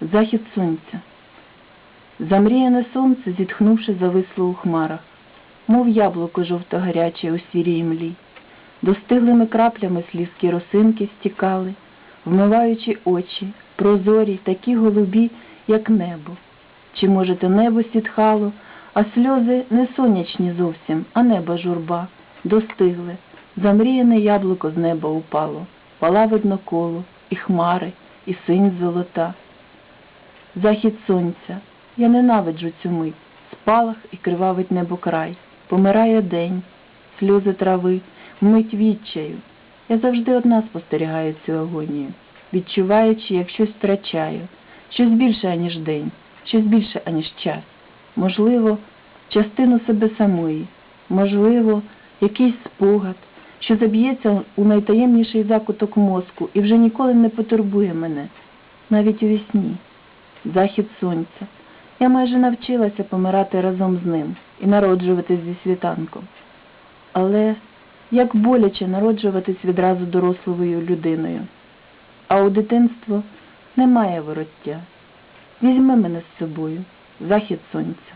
захід сонця. Замріяне сонце, зітхнувши, зависло у хмарах, мов яблуко жовто-гаряче у сірій млі. Достиглими краплями слізкі росинки стікали, вмиваючи очі, прозорі, такі голубі, як небо. Чи, може, те небо сітхало, а сльози не сонячні зовсім, а неба журба, достигли. Замріяне яблуко з неба упало, пала видно коло, і хмари, і синь золота. Захід сонця, я ненавиджу цю мить, спалах і кривавить небо край, помирає день, сльози трави, мить відчаю. Я завжди одна спостерігаю цю агонію, відчуваючи, як щось втрачаю, щось більше, аніж день, щось більше, аніж час. Можливо, частину себе самої, можливо, якийсь спогад, що заб'ється у найтаємніший закуток мозку і вже ніколи не потурбує мене, навіть у вісні. Захід сонця. Я майже навчилася помирати разом з ним і народжуватись зі світанком. Але як боляче народжуватись відразу дорослою людиною. А у дитинство немає вороття. Візьми мене з собою, захід сонця.